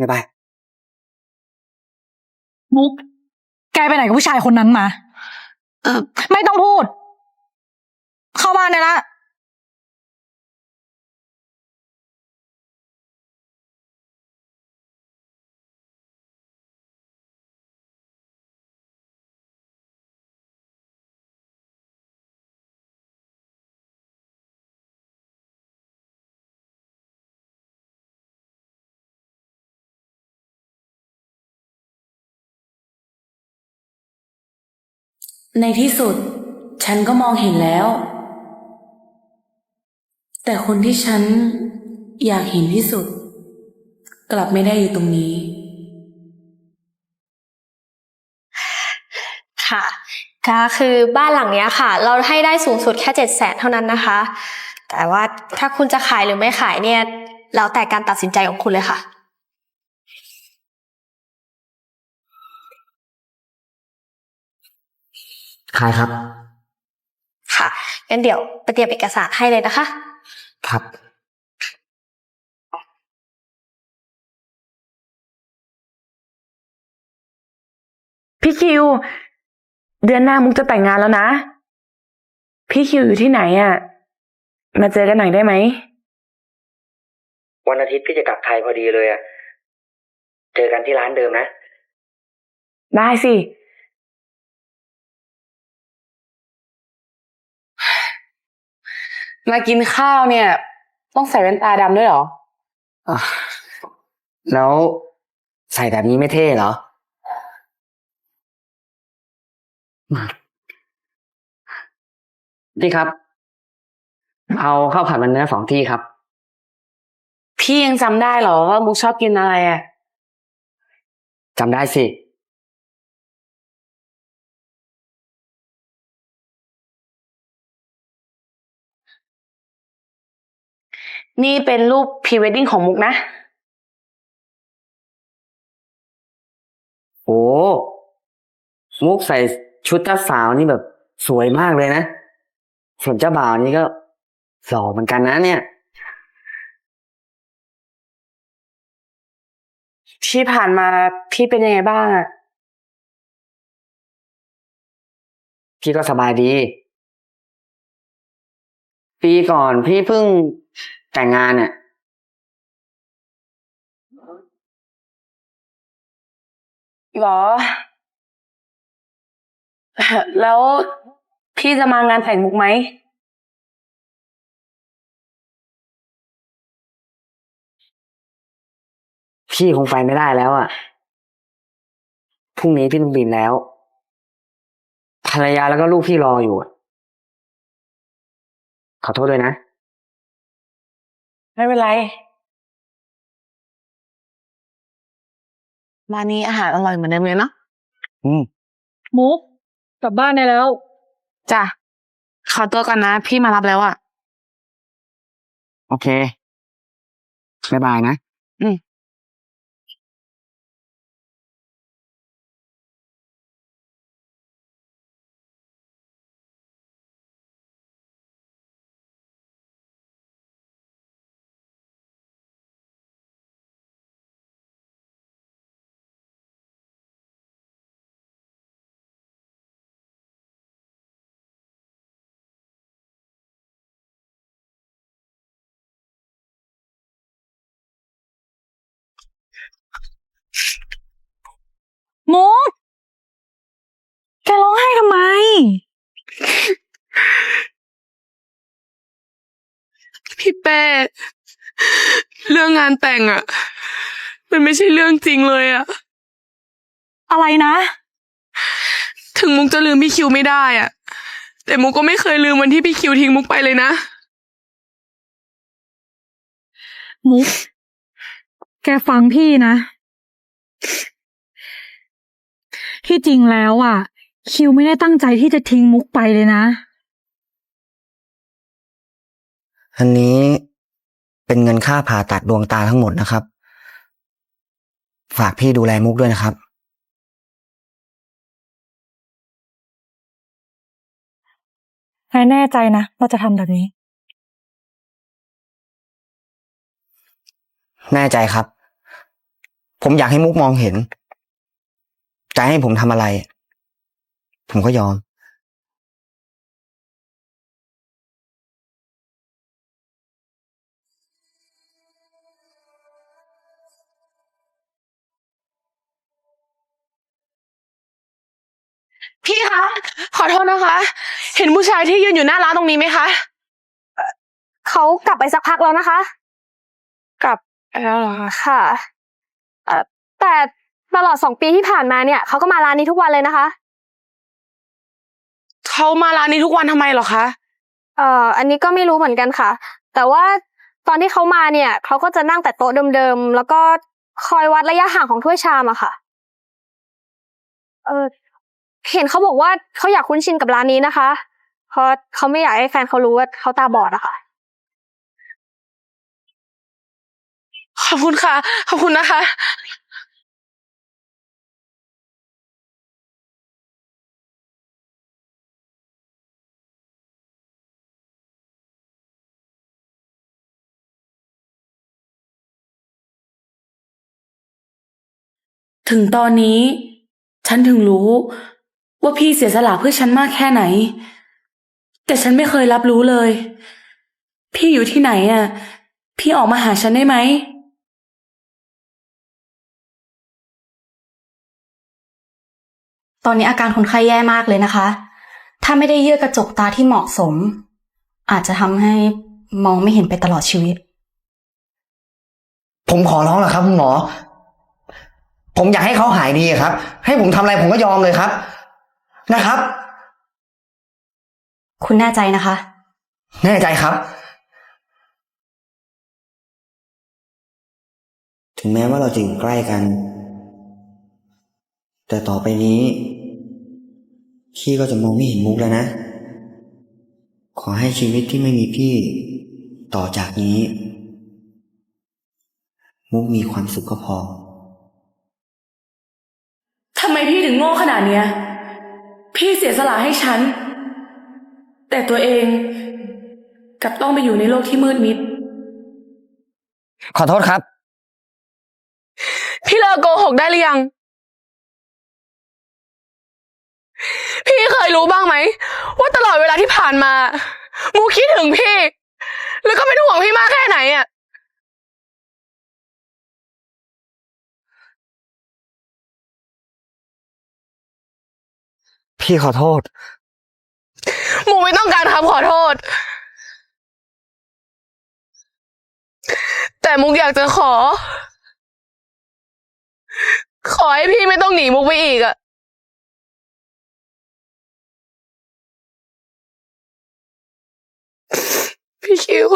บ๊ายบายมุก แกไปไหนกับผู้ชายคนนั้นมา เออ ไม่ต้องพูด เข้าบ้านได้ละ ในที่สุด ฉันก็มองเห็นแล้ว แต่คนที่ฉันอยากเห็นที่สุด กลับไม่ได้อยู่ตรงนี้ ค่ะก็คือบ้านหลังเนี้ยค่ะ เราให้ได้สูงสุดแค่เจ็ดแสนเท่านั้นนะคะ แต่ว่าถ้าคุณจะขายหรือไม่ขายเนี่ย แล้วแต่การตัดสินใจของคุณเลยค่ะ ขายครับ ค่ะงั้นเดี๋ยวไปเตรียมเอกสารให้เลยนะคะ ครับพี่คิว เดือนหน้ามุกจะแต่งงานแล้วนะ พี่คิวอยู่ที่ไหนอะมาเจอกันหน่อยได้ไหม วันอาทิตย์พี่จะกลับไทยพอดีเลยอะเจอกันที่ร้านเดิมนะ ได้สิ มากินข้าวเนี่ย ต้องใส่แว่นตาดำด้วยเหรอ อะแล้วใส่แบบนี้ไม่เท่เหรอ พี่ครับ เอาข้าวผัดมันเนื้อสองที่ครับ พี่ยังจำได้เหรอว่ามุกชอบกินอะไรอะจำได้สิ นี่เป็นรูปพรีเวดดิ้งของมุกนะ โอ้ มุกใส่ชุดเจ้าสาวนี่แบบสวยมากเลยนะ ส่วนเจ้าบ่าวนี่ก็หล่อเหมือนกันนะเนี่ย ที่ผ่านมาพี่เป็นยังไงบ้างอะพี่ก็สบายดี ปีก่อนพี่เพิ่ง แต่งงานเนี่ยหรอ แล้วพี่จะมางานแต่งมุกไหม พี่คงไปไม่ได้แล้วอะ พรุ่งนี้พี่ต้องบินแล้ว ภรรยาแล้วก็ลูกพี่รออยู่อะขอโทษด้วยนะ ไม่เป็นไร ร้านนี้อาหารอร่อยเหมือนเดิมเลยเนาะอืมมุกกลับบ้านได้แล้ว จ้ะขอตัวก่อนนะ พี่มารับแล้วอะโอเค บ๊ายบายนะ อืม มุกแกร้องไห้ทำไม พี่เป้เรื่องงานแต่งอะมันไม่ใช่เรื่องจริงเลยอะอะไรนะ ถึงมุกจะลืมพี่คิวไม่ได้อะแต่มุกก็ไม่เคยลืมวันที่พี่คิวทิ้งมุกไปเลยนะ มุก แกฟังพี่นะ ที่จริงแล้วอะ คิวไม่ได้ตั้งใจที่จะทิ้งมุกไปเลยนะ อันนี้เป็นเงินค่าผ่าตัดดวงตาทั้งหมดนะครับ ฝากพี่ดูแลมุกด้วยนะครับแกแน่ใจนะว่าจะทำแบบนี้ แน่ใจครับ ผมอยากให้มุกมองเห็น จะให้ผมทำอะไร ผมก็ยอม พี่คะ ขอโทษนะคะ เห็นผู้ชายที่ยืนอยู่หน้าร้านตรงนี้ไหมคะ เขากลับไปสักพักแล้วนะคะ กลับแล้วเหรอคะ ค่ะเอ่อแต่ ตลอดสองปีที่ผ่านมาเนี่ยเขาก็มาร้านนี้ทุกวันเลยนะคะ เขามาร้านนี้ทุกวันทำไมเหรอคะ เอ่ออันนี้ก็ไม่รู้เหมือนกันค่ะ แต่ว่าตอนที่เขามาเนี่ยเขาก็จะนั่งแต่โต๊ะเดิมๆแล้วก็คอยวัดระยะห่างของถ้วยชามอะค่ะ เออเห็นเขาบอกว่าเขาอยากคุ้นชินกับร้านนี้นะคะเพราะเขาไม่อยากให้แฟนเขารู้ว่าเขาตาบอดอะค่ะ ขอบคุณค่ะ ขอบคุณนะคะ ถึงตอนนี้ ฉันถึงรู้ ว่าพี่เสียสละเพื่อฉันมากแค่ไหน แต่ฉันไม่เคยรับรู้เลย พี่อยู่ที่ไหนอะ พี่ออกมาหาฉันได้ไหมตอนนี้อาการคนไข้แย่มากเลยนะคะ ถ้าไม่ได้เยื่อกระจกตาที่เหมาะสม อาจจะทำให้มองไม่เห็นไปตลอดชีวิต ผมขอร้องแหละครับคุณหมอ ผมอยากให้เขาหายดีครับ ให้ผมทำอะไรผมก็ยอมเลยครับ นะครับ คุณแน่ใจนะคะ แน่ใจครับ ถึงแม้ว่าเราจะอยู่ใกล้กัน แต่ต่อไปนี้ พี่ก็จะมองไม่เห็นมุกแล้วนะ ขอให้ชีวิตที่ไม่มีพี่ ต่อจากนี้ มุกมีความสุขก็พอทำไม พี่ถึงโง่ขนาดเนี้ย พี่เสียสละให้ฉัน แต่ตัวเองกลับต้องไปอยู่ในโลกที่มืดมิด ขอโทษครับ พี่เลิกโกหกได้หรือยัง พี่เคยรู้บ้างไหม ว่าตลอดเวลาที่ผ่านมา มูคิดถึงพี่ แล้วก็เป็นห่วงพี่มากแค่ไหนอะ พี่ขอโทษมูไม่ต้องการคำขอโทษ แต่มุกอยากจะขอ ขอให้พี่ไม่ต้องหนีมุกไปอีกอะพี่คิว